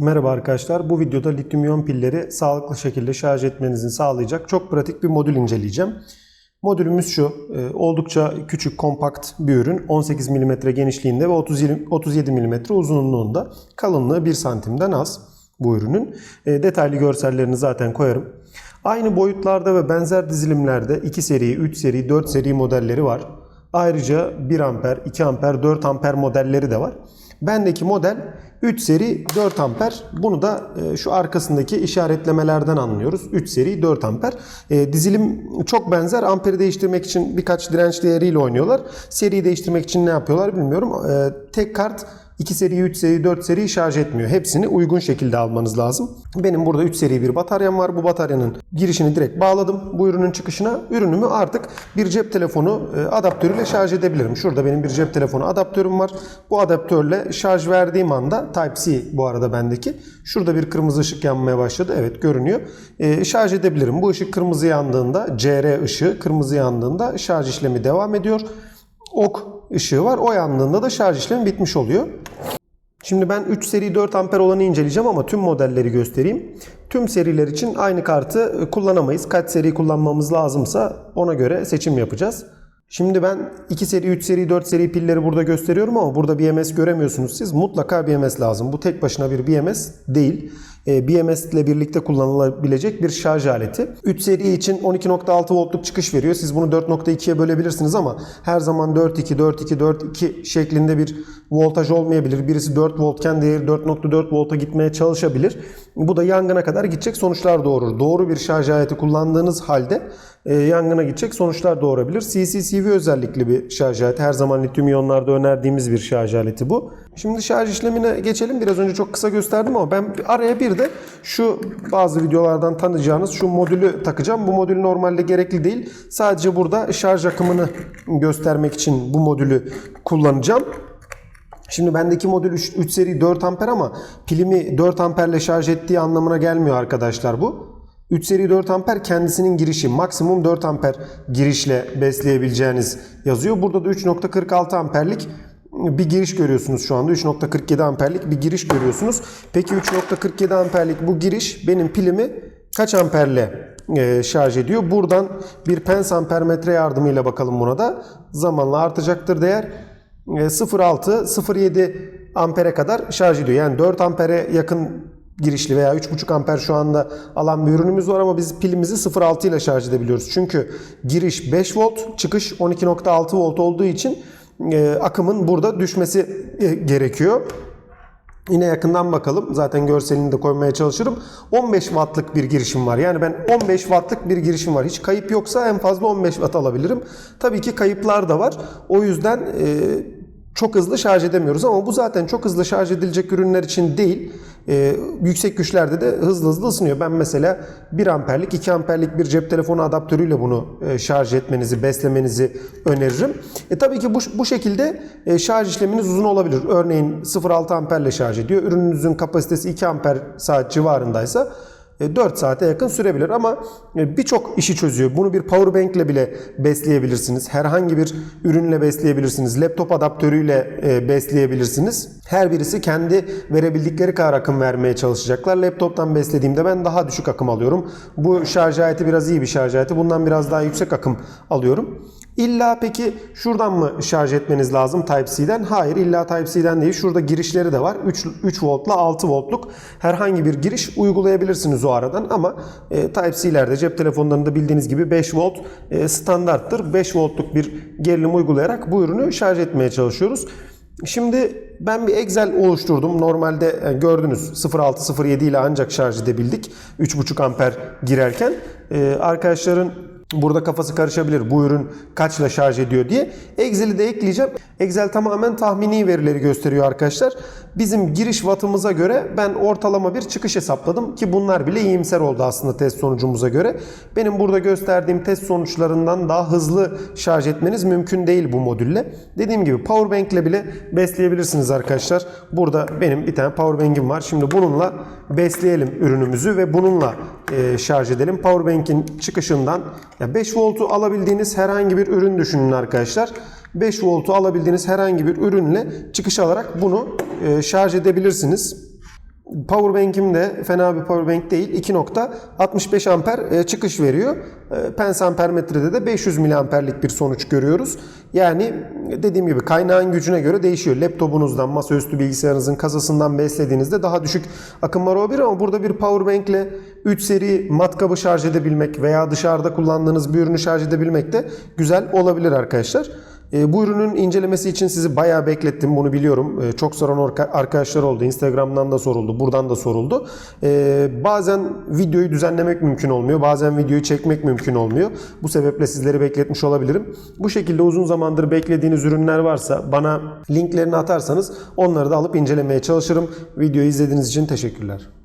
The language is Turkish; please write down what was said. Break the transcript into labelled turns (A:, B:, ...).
A: Merhaba arkadaşlar. Bu videoda lityum iyon pilleri sağlıklı şekilde şarj etmenizi sağlayacak çok pratik bir modül inceleyeceğim. Modülümüz şu. e, Oldukça küçük, kompakt bir ürün. 18 mm genişliğinde ve 37 37 mm uzunluğunda. Kalınlığı 1 santimden az bu ürünün. E, Detaylı görsellerini zaten koyarım. Aynı boyutlarda ve benzer dizilimlerde 2 seri, 3 seri, 4 seri modelleri var. Ayrıca 1 amper, 2 amper, 4 amper modelleri de var. Bendeki model 3 seri 4 amper. Bunu da e, şu arkasındaki işaretlemelerden anlıyoruz. 3 seri 4 amper. E, dizilim çok benzer. Amperi değiştirmek için birkaç direnç değeriyle oynuyorlar. Seriyi değiştirmek için ne yapıyorlar bilmiyorum. E, tek kart 2 seri, 3 seri, 4 seri şarj etmiyor. Hepsini uygun şekilde almanız lazım. Benim burada 3 seri bir bataryam var. Bu bataryanın girişini direkt bağladım bu ürünün çıkışına. Ürünümü artık bir cep telefonu e, adaptörüyle şarj edebilirim. Şurada benim bir cep telefonu adaptörüm var. Bu adaptörle şarj verdiğim anda Type-C bu arada bendeki. Şurada bir kırmızı ışık yanmaya başladı. Evet görünüyor. E, şarj edebilirim. Bu ışık kırmızı yandığında CR ışığı kırmızı yandığında şarj işlemi devam ediyor. Ok ışığı var. O yandığında da şarj işlemi bitmiş oluyor. Şimdi ben 3 seri 4 amper olanı inceleyeceğim ama tüm modelleri göstereyim. Tüm seriler için aynı kartı e, kullanamayız. Kaç seri kullanmamız lazımsa ona göre seçim yapacağız. Şimdi ben 2 seri, 3 seri, 4 seri pilleri burada gösteriyorum ama burada BMS göremiyorsunuz siz. Mutlaka BMS lazım. Bu tek başına bir BMS değil. E, BMS ile birlikte kullanılabilecek bir şarj aleti. 3 seri için 12.6 voltluk çıkış veriyor. Siz bunu 4.2'ye bölebilirsiniz ama her zaman 4.2, 4.2, 4.2 şeklinde bir voltaj olmayabilir. Birisi 4 voltken diğeri 4.4 volta gitmeye çalışabilir. Bu da yangına kadar gidecek sonuçlar doğurur. Doğru bir şarj aleti kullandığınız halde e, yangına gidecek sonuçlar doğurabilir. CCCV özellikli bir şarj aleti. Her zaman lityum iyonlarda önerdiğimiz bir şarj aleti bu. Şimdi şarj işlemine geçelim. Biraz önce çok kısa gösterdim ama ben araya bir de şu bazı videolardan tanıyacağınız şu modülü takacağım. Bu modül normalde gerekli değil. Sadece burada şarj akımını göstermek için bu modülü kullanacağım. Şimdi bendeki modül 3, 3 seri 4 amper ama pilimi 4 amperle şarj ettiği anlamına gelmiyor arkadaşlar bu. 3 seri 4 amper kendisinin girişi. Maksimum 4 amper girişle besleyebileceğiniz yazıyor. Burada da 3.46 amperlik bir giriş görüyorsunuz şu anda. 3.47 amperlik bir giriş görüyorsunuz. Peki 3.47 amperlik bu giriş benim pilimi kaç amperle e, şarj ediyor? Buradan bir pens ampermetre yardımıyla bakalım buna da. Zamanla artacaktır değer. E, 0.6, 0.7 ampere kadar şarj ediyor. Yani 4 ampere yakın girişli veya 3.5 amper şu anda alan bir ürünümüz var ama biz pilimizi 0.6 ile şarj edebiliyoruz. Çünkü giriş 5 volt, çıkış 12.6 volt olduğu için e, akımın burada düşmesi e, gerekiyor. Yine yakından bakalım. Zaten görselini de koymaya çalışırım. 15 wattlık bir girişim var. Yani ben 15 wattlık bir girişim var. Hiç kayıp yoksa en fazla 15 watt alabilirim. Tabii ki kayıplar da var. O yüzden e, çok hızlı şarj edemiyoruz ama bu zaten çok hızlı şarj edilecek ürünler için değil. Ee, yüksek güçlerde de hızlı hızlı ısınıyor. Ben mesela 1 amperlik 2 amperlik bir cep telefonu adaptörüyle bunu e, şarj etmenizi, beslemenizi öneririm. E, tabii ki bu, bu şekilde e, şarj işleminiz uzun olabilir. Örneğin 0.6 amperle şarj ediyor. Ürününüzün kapasitesi 2 amper saat civarındaysa 4 saate yakın sürebilir ama e, birçok işi çözüyor. Bunu bir power bank ile bile besleyebilirsiniz. Herhangi bir ürünle besleyebilirsiniz. Laptop adaptörüyle e, besleyebilirsiniz. Her birisi kendi verebildikleri kadar akım vermeye çalışacaklar. Laptoptan beslediğimde ben daha düşük akım alıyorum. Bu şarj aleti biraz iyi bir şarj aleti. Bundan biraz daha yüksek akım alıyorum. İlla peki şuradan mı şarj etmeniz lazım Type-C'den? Hayır illa Type-C'den değil. Şurada girişleri de var. 3, 3 voltla 6 voltluk herhangi bir giriş uygulayabilirsiniz o aradan ama e, Type-C'lerde cep telefonlarında bildiğiniz gibi 5 volt e, standarttır. 5 voltluk bir gerilim uygulayarak bu ürünü şarj etmeye çalışıyoruz. Şimdi ben bir Excel oluşturdum. Normalde yani gördünüz 0.6 0.7 ile ancak şarj edebildik. 3.5 amper girerken. Ee, arkadaşların burada kafası karışabilir. Bu ürün kaçla şarj ediyor diye. Excel'i de ekleyeceğim. Excel tamamen tahmini verileri gösteriyor arkadaşlar. Bizim giriş wattımıza göre ben ortalama bir çıkış hesapladım ki bunlar bile iyimser oldu aslında test sonucumuza göre. Benim burada gösterdiğim test sonuçlarından daha hızlı şarj etmeniz mümkün değil bu modülle. Dediğim gibi powerbank ile bile besleyebilirsiniz arkadaşlar. Burada benim bir tane powerbank'im var. Şimdi bununla besleyelim ürünümüzü ve bununla e, şarj edelim. Powerbank'in çıkışından ya 5 voltu alabildiğiniz herhangi bir ürün düşünün arkadaşlar. 5 voltu alabildiğiniz herhangi bir ürünle çıkış alarak bunu e, şarj edebilirsiniz. Powerbank'im de fena bir powerbank değil. 2.65 amper e, çıkış veriyor. Pens ampermetrede de 500 miliamperlik bir sonuç görüyoruz. Yani dediğim gibi kaynağın gücüne göre değişiyor. Laptopunuzdan, masaüstü bilgisayarınızın kasasından beslediğinizde daha düşük akım var olabilir ama burada bir powerbank ile 3 seri matkabı şarj edebilmek veya dışarıda kullandığınız bir ürünü şarj edebilmek de güzel olabilir arkadaşlar. E, bu ürünün incelemesi için sizi bayağı beklettim bunu biliyorum. E, çok soran arkadaşlar oldu. Instagram'dan da soruldu, buradan da soruldu. E, bazen videoyu düzenlemek mümkün olmuyor. Bazen videoyu çekmek mümkün olmuyor. Bu sebeple sizleri bekletmiş olabilirim. Bu şekilde uzun zamandır beklediğiniz ürünler varsa bana linklerini atarsanız onları da alıp incelemeye çalışırım. Videoyu izlediğiniz için teşekkürler.